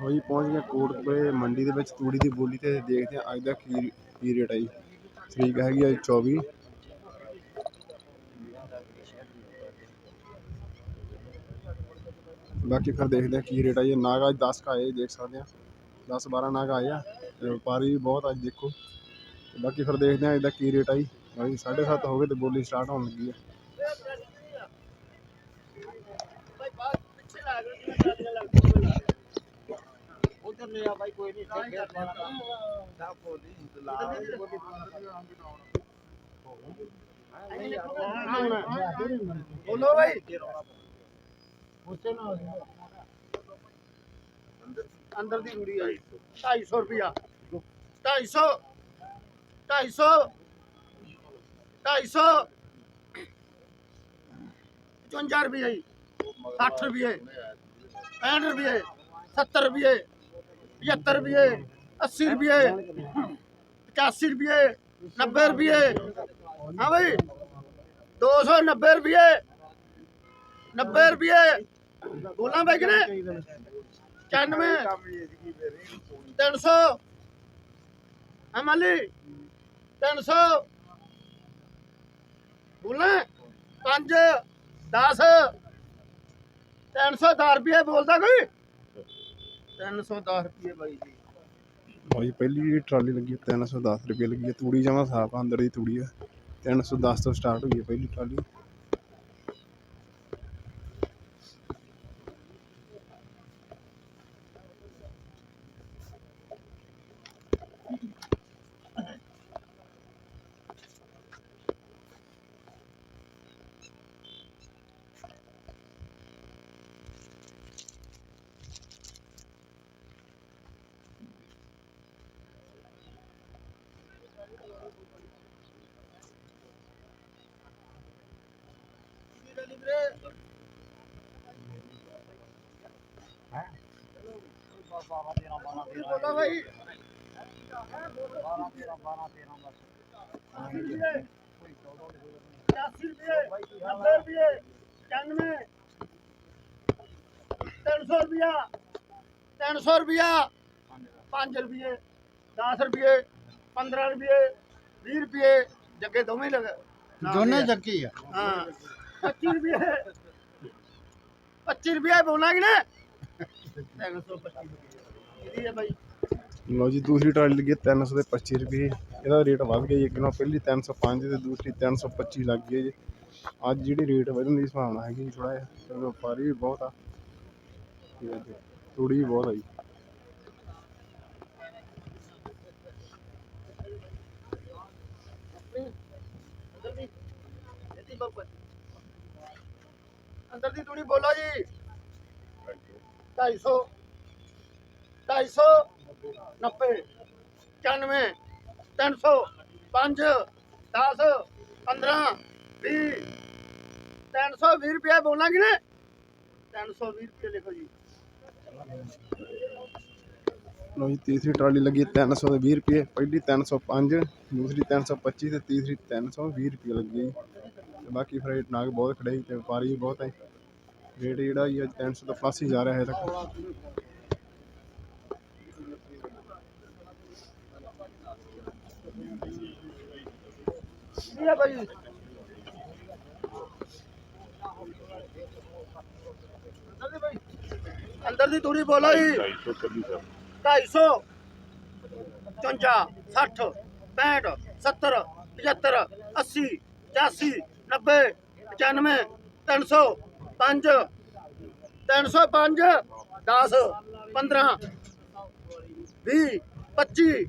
ਲਓ ਜੀ ਪਹੁੰਚ ਗਏ ਕੋਟਕਪੁਰੇ ਮੰਡੀ ਦੇ ਵਿੱਚ ਤੂੜੀ ਦੀ ਬੋਲੀ ਤੇ ਦੇਖਦੇ ਹਾਂ ਅੱਜ ਦਾ ਕੀ ਕੀ ਰੇਟ ਆਈ ਤਰੀਕ ਹੈਗੀ ਆ 24 ਬਾਕੀ ਫਿਰ ਦੇਖਦੇ ਹਾਂ ਕੀ ਰੇਟ ਆਈ ਨਾਗ ਅੱਜ 10 ਕਾ ਆਏ, ਦੇਖ ਸਕਦੇ ਆ 10 12 ਨਾਗ ਆਏ ਆ ਤੇ ਵਪਾਰੀ ਵੀ ਬਹੁਤ ਅੱਜ ਦੇਖੋ। ਤੇ ਬਾਕੀ ਫਿਰ ਦੇਖਦੇ ਹਾਂ ਅੱਜ ਦਾ ਕੀ ਰੇਟ ਆਈ ਭਾਈ 7:30 ਹੋ ਗਏ ਤੇ ਬੋਲੀ ਸਟਾਰਟ ਹੋਣ ਲੱਗੀ ਆ। ਉਧਰ ਲੈ ਆ ਬਾਈ ਕੋਈ ਨਹੀਂ ਇੱਥੇ ਫੇਰ ਦਾ। ਬੋਲੀ ਲਾ ਬੋਲੋ ਭਾਈ ਉਸੇ ਨਾਲ ਅੰਦਰ ਦੀ ਕੁੜੀ ਆਈ 250 ਰੁਪਿਆ 250 250 250 55 ਰੁਪਏ 60 ਰੁਪਏ 65 ਰੁਪਏ 70 ਰੁਪਏ 75 ਰੁਪਏ 80 ਰੁਪਏ 85 ਰੁਪਏ 90 ਰੁਪਏ। ਹਾਂ ਭਾਈ 290 ਰੁਪਏ 90 ਰੁਪਏ। ਬੋਲਾਂ ਭਾਈ ਕਿਨੇ 95 300 ਅਮਲੀ 300 ਬੋਲਾਂ 5 10 310 ਰੁਪਏ ਬੋਲਦਾ ਕੋਈ? 310 ਰੁਪਏ ਬਾਈ ਜੀ। ਭਾਈ ਪਹਿਲੀ ਜਿਹੜੀ ਟਰਾਲੀ ਲੱਗੀ ਹੈ 310 ਰੁਪਏ ਲੱਗੀ ਹੈ ਤੂੜੀ ਜਮਾ ਸਾਫ਼ ਆ, ਅੰਦਰ ਦੀ ਤੂੜੀ ਆ। 310 ਤੋਂ ਸਟਾਰਟ ਹੋਈ ਹੈ ਪਹਿਲੀ ਟਰਾਲੀ ਬਾਬਾ ਤੇਰਾ ਬਾਣਾ ਤੇਰਾ ਬੋਲੋ ਭਾਈ ਬਾਣਾ ਤੇਰਾ ਬਾਣਾ ਤੇਰਾ ਬਸ 80 ਰੁਪਏ 90 ਰੁਪਏ 95 300 ਰੁਪਿਆ 300 ਰੁਪਿਆ 5 ਰੁਪਏ 10 ਰੁਪਏ 15 ਰੁਪਏ 20 ਰੁਪਏ ਜੱਗੇ ਦੋਵੇਂ ਲਗ ਦੋਨੇ ਜੱਕੀ ਆ। ਹਾਂ। 25 ਰੁਪਏ। 25 ਰੁਪਏ ਬੋਲਾਂਗੇ ਨਾ 325 ਇਹਦੀ ਹੈ ਭਾਈ ਲਓ ਜੀ, ਦੂਸਰੀ ਟਰਾਲੀ ਲੱਗੀ ਹੈ 300 ਤੇ 25 ਰੁਪਏ। ਇਹਦਾ ਰੇਟ ਵੱਧ ਗਿਆ ਜੀ ਕਿਉਂਕਿ ਪਹਿਲੀ 305 ਤੇ ਦੂਸਰੀ 325 ਲੱਗ ਗਈ ਜੀ। ਅੱਜ ਜਿਹੜੀ ਰੇਟ ਵਧਣ ਦੀ ਸੰਭਾਵਨਾ ਹੈਗੀ ਥੋੜਾ ਜਿਹਾ। ਕਿਉਂਕਿ ਵਪਾਰੀ ਵੀ ਬਹੁਤ ਆ। ਤੇ ਬਹੁਤ ਆ ਜੀ ਅੰਦਰ ਦੀ ਇਹਦੀ ਬੱਬਰ ਅੰਦਰ ਦੀ ਤੂੜੀ ਬੋਲੋ ਜੀ 250 250 90 95 300 5 10 15 20 320 ਰੁਪਏ ਬੋਲਾਂਗੇ ਨਾ? 320 ਰੁਪਏ ਲਿਖੋ ਜੀ। ਲਓ ਜੀ, ਤੀਸਰੀ ਟਰਾਲੀ ਲੱਗੀ ਹੈ 300 ਤੇ 20 ਰੁਪਏ, ਪਹਿਲੀ 305 ਦੂਸਰੀ 325 ਤੇ ਤੀਸਰੀ 320 ਰੁਪਏ ਲੱਗੀ ਹੈ ਜੀ। ਬਾਕੀ ਫਿਰ ਨਾਗ ਬਹੁਤ ਖੜੇ ਤੇ ਵਪਾਰੀ ਵੀ ਬਹੁਤ ਹੈ। ਰੇਟ ਜਿਹੜਾ ਜੀ ਅੱਜ 300 ਤੋਂ ਪਲੱਸ ਹੀ ਜਾ ਰਿਹਾ ਹੈ ਤੱਕ। ਕੀ ਭਾਈ ਅੰਦਰ ਦੀ ਭਾਈ ਅੰਦਰ ਦੀ ਤੂੜੀ ਬੋਲੋ ਜੀ 250 55 60 65 70 75 80 85 90 95 300 5 305 10 15 20 25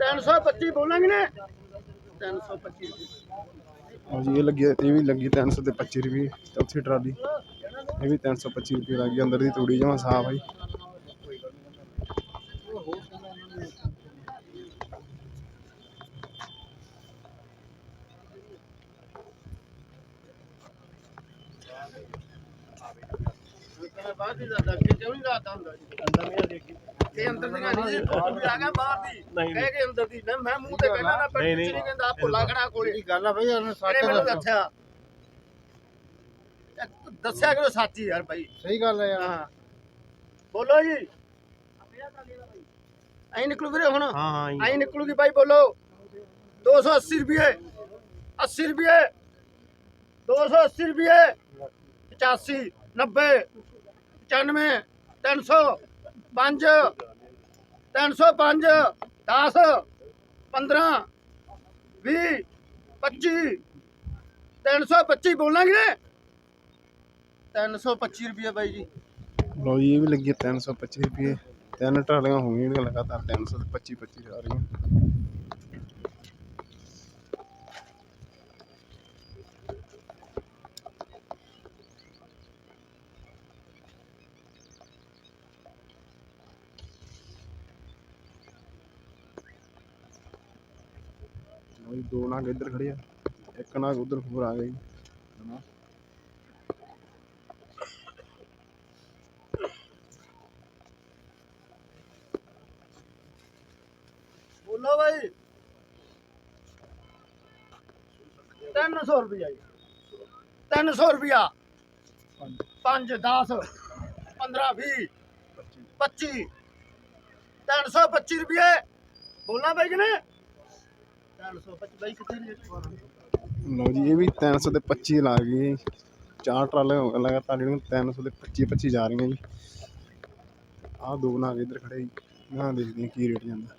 325 ਬੋਲਾਂਗੇ ਨਾ? 325 ਹਾਂ ਜੀ ਇਹ ਲੱਗੀ, ਇਹ ਵੀ ਲੱਗੀ 300 ਤੇ 25 ਰੁਪਏ, ਚੌਥੀ ਟਰਾਲੀ। ਇਹ ਵੀ 325 ਰੁਪਏ ਲੱਗੀ ਅੰਦਰ ਦੀ ਤੂੜੀ ਜਮਾ ਸਾਫ਼ ਹੈ ਬਾਹਰ ਦੀ ਜਾਂਦਾ ਕਿਤੇ ਨਹੀਂ ਜਾਂਦਾ ਹੁੰਦਾ ਅੰਦਰ ਨਹੀਂ ਦੇਖੀ ਇਹ ਅੰਦਰ ਦੀਆਂ ਨਹੀਂ ਜੀ ਆ। ਗਿਆ ਬਾਹਰ ਦੀ ਕਹਿ ਕੇ ਅੰਦਰ ਦੀ ਨਾ ਮੈਂ ਮੂੰਹ ਤੇ ਕਹਿੰਦਾ ਨਾ ਪਰ ਕੁਝ ਨਹੀਂ ਕਹਿੰਦਾ ਭੁੱਲਾ ਖੜਾ ਕੋਲੇ ਇਹ ਗੱਲ ਆ ਬਈ ਉਹਨੇ ਸੱਚ ਇਹਨੇ ਮੈਨੂੰ ਦੱਸਿਆ ਦੱਸਿਆ ਇਹ ਦੱਸਿਆ ਕਰੋ ਸੱਚ ਯਾਰ ਭਾਈ ਸਹੀ ਗੱਲ ਆ ਯਾਰ ਹਾਂ ਬੋਲੋ। ਜੀ ਐਂ ਨਿਕਲੂ ਵੀਰੇ ਹੁਣ ਹਾਂ ਹਾਂ ਐਂ ਨਿਕਲੂਗੀ ਬਾਈ ਬੋਲੋ 280 ਰੁਪਏ 80 ਰੁਪਏ। 280 ਰੁਪਏ। 85 90 95 300 5 305 10 15 20 25 325 ਬੋਲਾਂਗੇ 325 ਰੁਪਏ ਬਾਈ ਜੀ। ਲਓ ਜੀ, ਇਹ ਵੀ ਲੱਗੀ ਹੈ 325 ਰੁਪਏ। ਤਿੰਨ ਟਰਾਲੀਆਂ ਹੋ ਗਈਆਂ ਜਿਹੜੀਆਂ ਲਗਾਤਾਰ 325 25 ਆ ਰਹੀਆਂ। ਦੋ ਨਾਗ ਇੱਧਰ ਖੜੇ ਆ, ਇੱਕ ਨਾਗ ਉਧਰ ਹੋਰ ਆ ਗਈ। ਬੋਲੋ ਭਾਈ 300 ਰੁਪਿਆ ਜੀ। 300 ਰੁਪਿਆ 5 10 15 20 25 325 ਰੁਪਏ ਬੋਲਣਾ ਬਾਈ ਕਿ ਨਹੀਂ 325 ਬਾਈ ਕਿੱਥੇ ਨੇ। ਲਓ ਜੀ, ਇਹ ਵੀ 300 ਤੇ 25 ਲਾ ਗਈ ਚਾਰ ਟਰਾਲੇ ਹੋ ਗਏ, ਲਗਾਤਾਰ ਜਿਹੜੀਆਂ 300 ਤੇ 25 25 ਜਾ ਰਹੀਆਂ ਜੀ। ਆਹ ਦੋ ਨਾਗ ਇੱਧਰ ਖੜੇ ਜੀ। ਨਾ ਦੇਖਦੇ ਹਾਂ ਕੀ ਰੇਟ ਜਾਂਦਾ।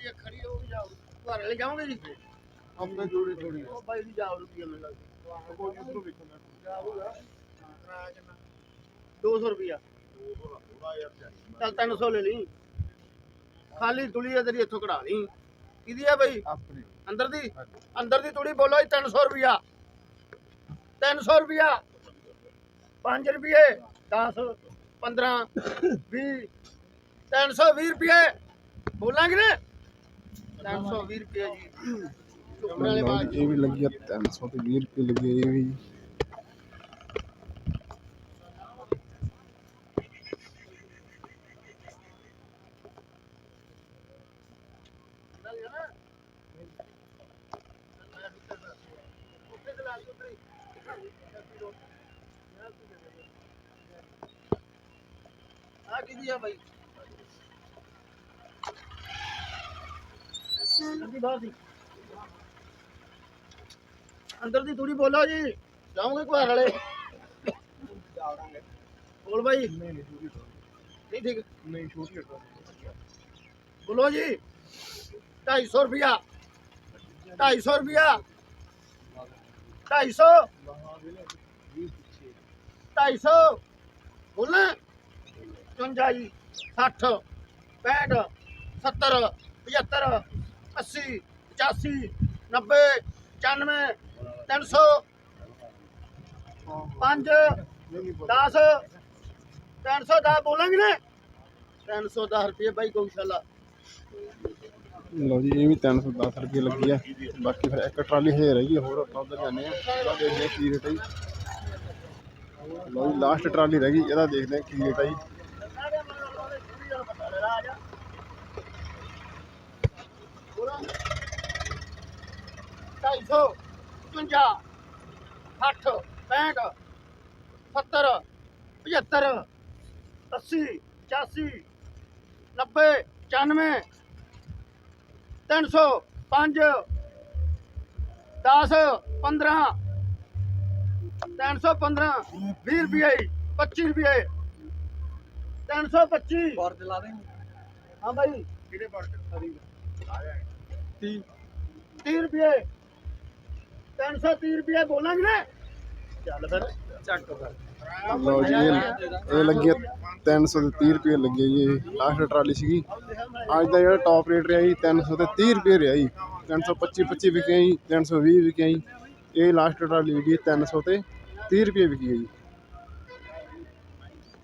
ਟਰਾਲੀ ਖੜੀ ਹੋ ਜਾਓ ਘਰ ਲੈ ਜਾਓਗੇ ਜੀ? ਆਪਣੇ ਜੋੜੇ ਥੋੜੀ ਉਹ ਬਾਈ ਦੀ ਜਾਓ ਰੁਪਏ ਮੈਨੂੰ ਲੱਗਦਾ। ਕੋਈ ਉਧਰੋਂ ਵੇਖੋ ਮੈਂ। ਜਾਊਗਾ। 200 ਰੁਪਿਆ ਚੱਲ 300 ਲੈ ਲਈ। ਖਾਲੀ ਤੁਲੀ ਆ ਤੇਰੀ ਇੱਥੋਂ ਕਢਾ ਲਈ। ਕਿਹਦੀ ਆ ਬਾਈ? ਆਪਣੇ। ਅੰਦਰ ਦੀ? ਅੰਦਰ ਦੀ ਤੁਲੀ ਬੋਲੋ ਜੀ 300 ਰੁਪਿਆ 300 ਰੁਪਿਆ 5 ਰੁਪਏ 10 15 20 320 ਰੁਪਏ ਬੋਲਾਂਗੇ ਨੇ? 320 ਰੁਪਏ ਜੀ। ਸ਼ੁਕਰ ਵਾਲੇ ਬਾਅਦ ਇਹ ਵੀ ਲੱਗੀ ਆ 300 ਤੇ 20 ਰੁਪਏ ਲੱਗੇ ਇਹ ਵੀ। ਆ ਕਿਹਦੀ ਆ ਬਾਈ? ਅੰਦਰ ਦੀ ਬਾਹਰ ਦੀ। ਅੰਦਰ ਦੀ ਥੋੜੀ ਬੋਲੋ ਜੀ। ਜਾਓਗੇ ਘਰ ਵਾਲੇ? ਬੋਲ ਬਾਈ। ਨਹੀਂ ਠੀਕ। ਨਹੀਂ ਛੋਟੀ ਬੋਲੋ ਜੀ 250 ਰੁਪਿਆ 250 ਰੁਪਿਆ 250 250 ਬੋਲਣਾ 54 ਜੀ 60 65 70 75 80 85 90 95 300 5 10 310 ਬੋਲਾਂਗੇ ਨਾ? 310 ਰੁਪਏ ਬਾਈ ਗਊਸ਼ਾਲਾ। ਲਓ ਜੀ, ਇਹ ਵੀ 310 ਰੁਪਏ ਲੱਗੀ ਆ। ਬਾਕੀ ਫਿਰ ਇੱਕ ਟਰਾਲੀ ਹਜੇ ਰਹਿ ਗਈ, ਹੋਰ ਆਪਾਂ ਉਧਰ ਜਾਂਦੇ ਆ ਦੇਖਦੇ ਕੀ ਰੇਟ ਹੈ ਲਓ ਜੀ ਲਾਸਟ ਟਰਾਲੀ ਰਹਿ ਗਈ, ਇਹਦਾ ਦੇਖਦੇ ਆ ਕੀ ਰੇਟ ਹੈ ਜੀ। ਢਾਈ ਸੌ ਪਚਵੰਜਾ ਸੱਠ ਪੈਂਹਠ ਸੱਤਰ ਪਝੱਤਰ ਅੱਸੀ ਪਚਾਸੀ ਨੱਬੇ ਪਚਾਨਵੇਂ ਤਿੰਨ ਸੌ ਪੰਜ ਦਸ ਪੰਦਰਾਂ ਤਿੰਨ ਸੌ ਪੰਦਰਾਂ ਵੀਹ ਰੁਪਏ ਪੱਚੀ ਰੁਪਏ ਤਿੰਨ ਸੌ ਪੱਚੀ। ਬਾਰ ਚਲਾ ਦੇ। ਹਾਂ ਭਾਈ ਕਿਹੜੇ ਪੜਦੇ 30 30 ਰੁਪਏ। 330 ਰੁਪਏ ਬੋਲਾਂਗੇ ਨਾ। ਚੱਲ ਫਿਰ। ਚੱਕ ਕਰ। ਲਓ ਜੀ ਇਹ ਇਹ ਲੱਗੀ ਆ 330 ਰੁਪਏ ਲੱਗੇ ਜੀ ਇਹ ਲਾਸਟ ਟਰਾਲੀ ਸੀਗੀ। ਅੱਜ ਦਾ ਜਿਹੜਾ ਟੌਪ ਰੇਟ ਰਿਹਾ ਜੀ 300 ਤੇ 30 ਰੁਪਏ ਰਿਹਾ ਜੀ। 325 25 ਵਿਕਿਆ ਜੀ 320 ਵਿਕਿਆ ਜੀ। ਇਹ ਲਾਸਟ ਟਰਾਲੀ ਵਿਕੀ 300 ਤੇ 30 ਰੁਪਏ ਵਿਕੀ ਹੈ ਜੀ।